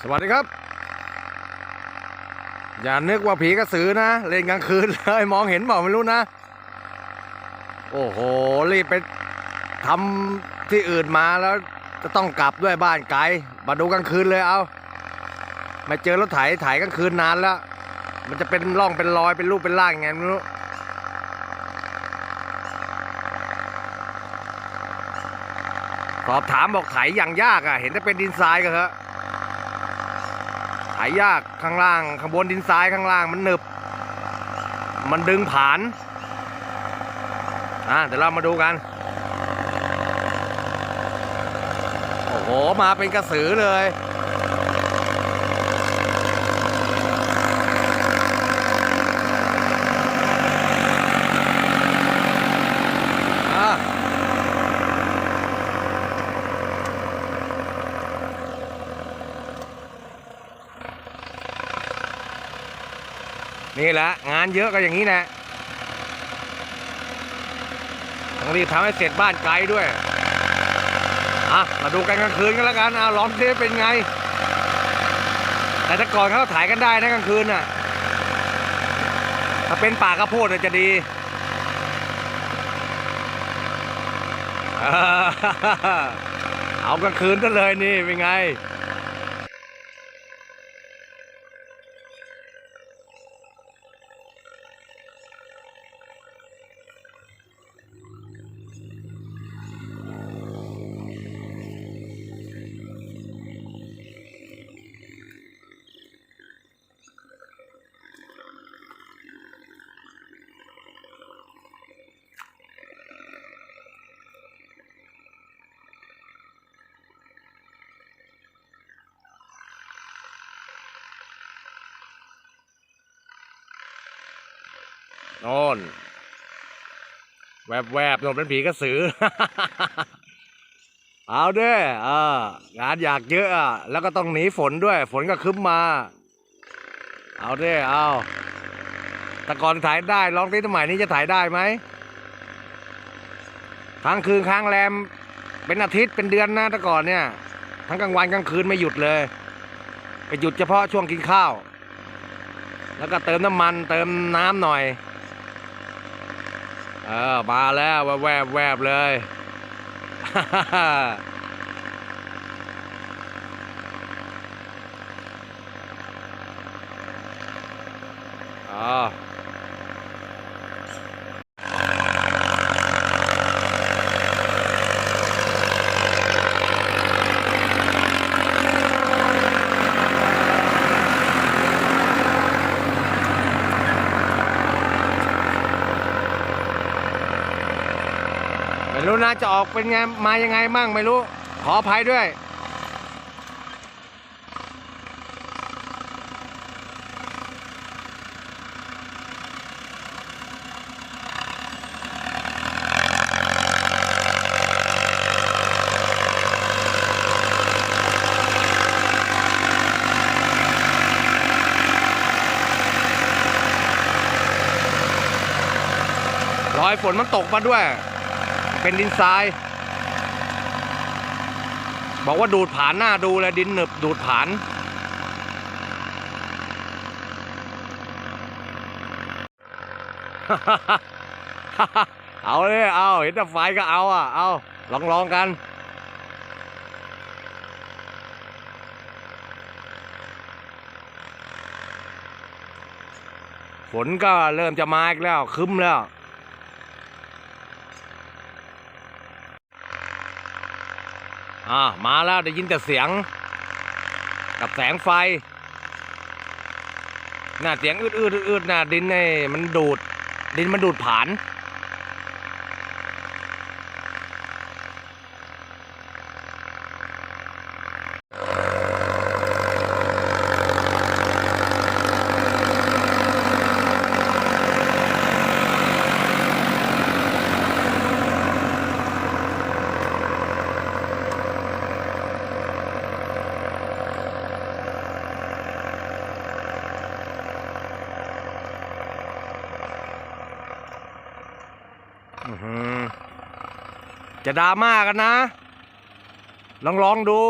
สวัสดีครับ อย่านึกว่าผีกระสือนะ เล่นกลางคืนเลยมองเห็นเปล่าไม่รู้นะ โอ้โห รีบไปทำที่อื่นมาแล้ว จะต้องกลับด้วยบ้านไกล มาดูกลางคืนเลยเอาไม่เจอรถไถไถกลางคืนนานแล้ว มันจะเป็นร่องเป็นรอยเป็นรูปเป็นร่างยังไงไม่รู้สอบถามบอกไถอย่างยากอะ เห็นแต่เป็นดินทรายก็เถอะ หายากข้างล่างข้างบนดินทรายข้างล่างมันหนึบ มันดึงผานอะเดี๋ยวเรามาดูกัน โอ้โห มาเป็นกระสือเลย นี่แหละงานเยอะก็อย่างนี้แหละต้องรีบทำให้เสร็จบ้านไกลด้วย อะ มาดูกันกลางคืนกันแล้วกันอะลองเทเป็นไง แต่แต่ก่อนเขาถ่ายกันได้นะกลางคืนน่ะ ถ้าเป็นป่ากระโพดจะดีเอากลางคืนซะเลยนี่เป็นไง โน่น แวบแวบโน่นเป็นผีกระสือ เอาเด้องานอยากเยอะอะแล้วก็ต้องหนีฝนด้วย ฝนก็คึ้มมา เอาเด้อเอาแต่ก่อนถ่ายได้ลองที่สมัยนี้จะถ่ายได้ไหมค้างคืนค้างแรม เป็นอาทิตย์เป็นเดือนนะแต่ก่อนเนี่ย ทั้งกลางวันกลางคืนไม่หยุดเลยไปหยุดเฉพาะช่วงกินข้าว แล้วก็เติมน้ำมันเติมน้ำหน่อย เออมาแล้วแวบแวบแวบเลยอ๋อ นะจะออกเป็นไงมายังไงมั่งไม่รู้ ขออภัยด้วย รอยฝนมันตกมาด้วย เป็นดินทราย บอกว่าดูดผานหน้าดูเลยดินหนึบดูดผานเอาเลยเอาเห็นแต่ไฟก็เอาอะเอาลองลองกัน ฝนก็เริ่มจะมาอีกแล้วคึ้มแล้ว อ่ามาแล้วได้ยินแต่เสียง กับแสงไฟน่าเสียงอืดอืดๆอืดๆน่ะดินไอ้มันดูด ดินมันดูดผาน จะดราม่ากันนะ ลองลองดู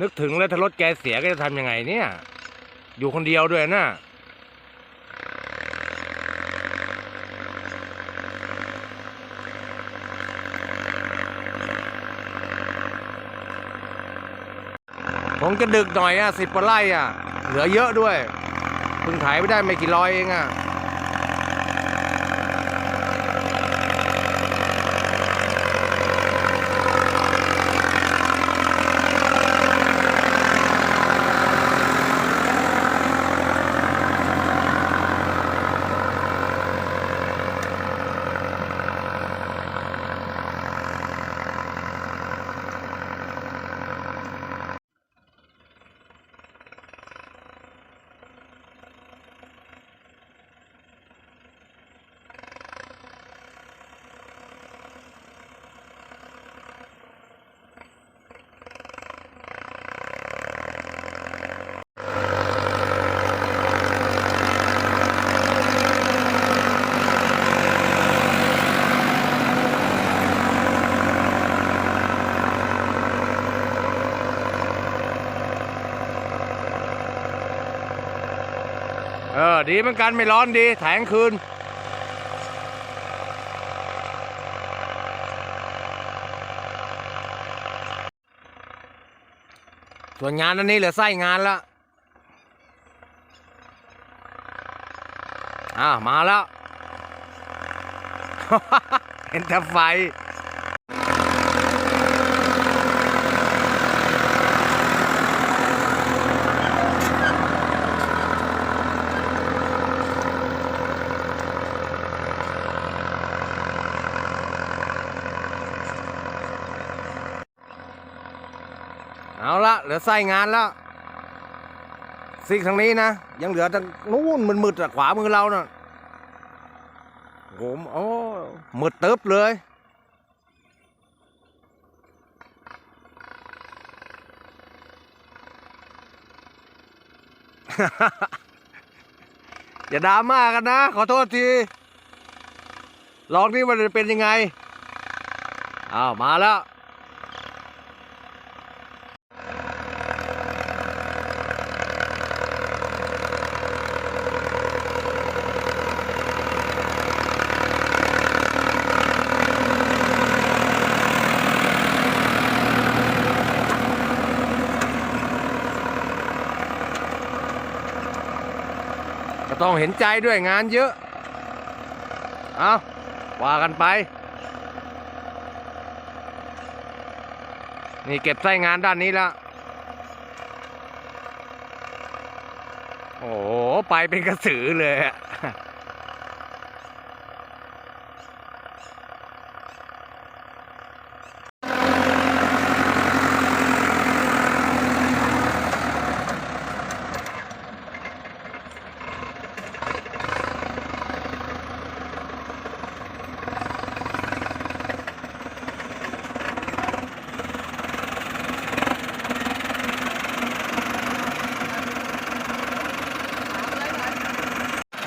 นึกถึงแล้วถ้ารถแกเสียก็จะทำยังไงเนี่ย อยู่คนเดียวด้วยนะผมจะดึกหน่อยอะสิบกว่าไร่อะ เหลือเยอะด้วยเพิ่งถ่ายไปได้ไม่กี่ร้อยเองอะ เออ ดีเหมือนกันไม่ร้อนดี ถ่ายกลางคืน ส่วนงานอันนี้เหลือไส้งานแล้วอ้ามาแล้ว เห็นแต่ไฟ เอาละเหลือไส้งานแล้วซีกทางนี้นะ ยังเหลือทางนู้นมันมืดขวามือเราเนะ่ะโหมโอ้มืดเตึ๊บเลย อย่าดราม่ากันนะ ขอโทษทีลองนี่มันจะเป็นยังไง อ้าว มาแล้ว ต้องเห็นใจด้วยงานเยอะ เอาว่ากันไป นี่เก็บไส้งานด้านนี้แล้ว โอ้โหไปเป็นกระสือเลยอะ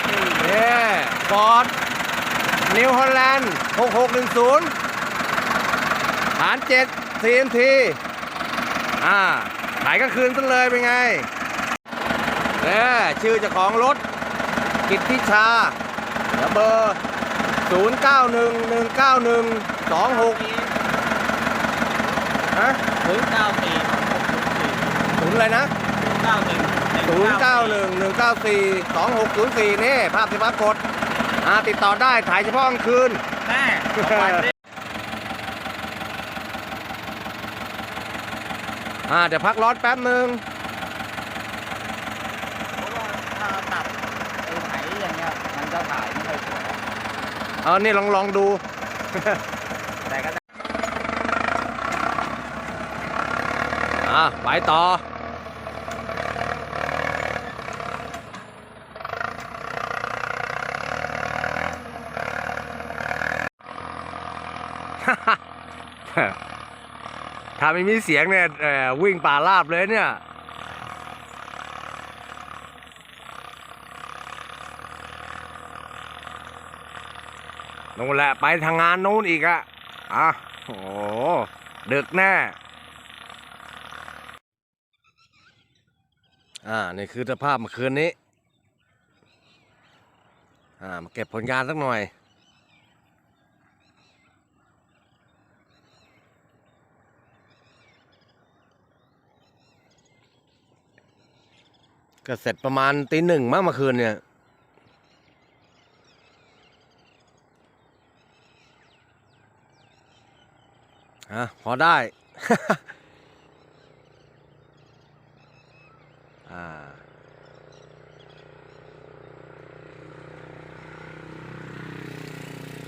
นี่ฟอร์ดนิวฮอลแลนด์ 6610ฐาน7 CNT อ่า ขายกลางคืนซะเลยเป็นไงเนี่ยชื่อเจ้าของรถ กิตติชาเดี๋ยวเบอร์ 0 9 1 1 9 1 2 6ฮะศูนย์เก้าสี่ศูนย์อะไรนะเก้าหนึ่งศูนย์เก้าหนึ่งหนึ่งเก้าสี่สองหกศูนย์สี่นี่ภาพที่ปรากฏอ่าติดต่อได้ถ่ายเฉพาะกลางคืน แม่ของวันนี้อ่าเดี๋ยวพักร้อนแป๊บหนึ่งเพราะว่าถ้าตัดไอ้ไหนอย่างเงี้ยมันจะถ่ายไม่ค่อยสวยเอานี่ลองลองดู แต่ก็ได้อ่าไปต่อ ถ้าไม่มีเสียงเนี่ยวิ่งป่าราบเลยเนี่ยนู่นแหละไปทางงานนู้นอีกอะอะโอ้ดึกแน่อ่า นี่คือสภาพเมื่อคืนนี้ อ่า มาเก็บผลงานสักหน่อย ก็เสร็จประมาณตีหนึ่งมั้งเมื่อคืนเนี่ย ฮะ พอได้ อ่า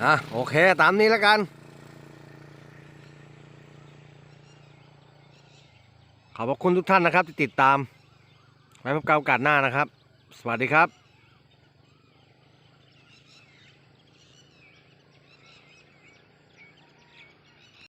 อะ โอเค ตามนี้แล้วกัน ขอบพระคุณทุกท่านนะครับที่ติดตาม ไว้พบกันโอกาสหน้านะครับ สวัสดีครับ